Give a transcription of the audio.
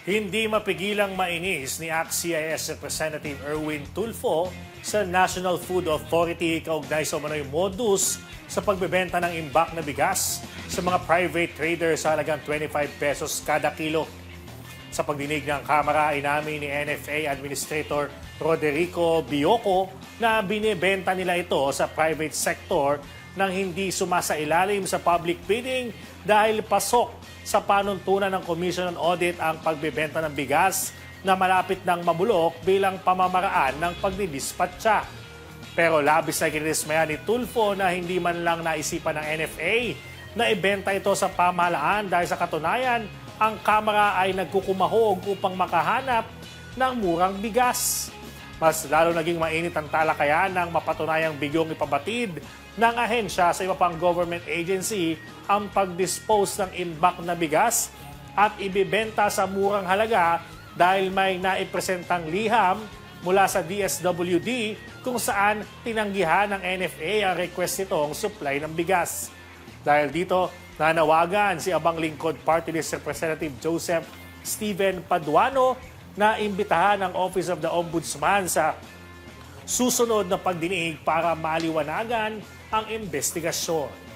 Hindi mapigilang mainis ni ACT-CIS Representative Erwin Tulfo sa National Food Authority kaugnay sa umano'y modus sa pagbebenta ng imbak na bigas sa mga private traders sa halagang 25 pesos kada kilo. Sa pagdinig ng Kamara, inamin ni NFA Administrator Roderico Bioco na binibenta nila ito sa private sector nang hindi sumasailalim sa public bidding dahil pasok sa panuntunan ng Commission on Audit ang pagbebenta ng bigas na malapit ng mabulok bilang pamamaraan ng pagdidispatcha. Pero labis na kinismaya ni Tulfo na hindi man lang naisipan ng NFA na ibenta ito sa pamahalaan dahil sa katunayan, ang Kamara ay nagkukumahog upang makahanap ng murang bigas. Mas lalo naging mainit ang talakayan ng mapatunayang bigyong ipabatid ng ahensya sa iba pang government agency ang pag-dispose ng imbak na bigas at ibibenta sa murang halaga dahil may naipresentang liham mula sa DSWD kung saan tinanggihan ng NFA ang request nitong supply ng bigas. Dahil dito, nanawagan si Abang Lingkod Party List Representative Joseph Steven Paduano na imbitahan ang Office of the Ombudsman sa susunod na pagdinig para maliwanagan ang investigasyon.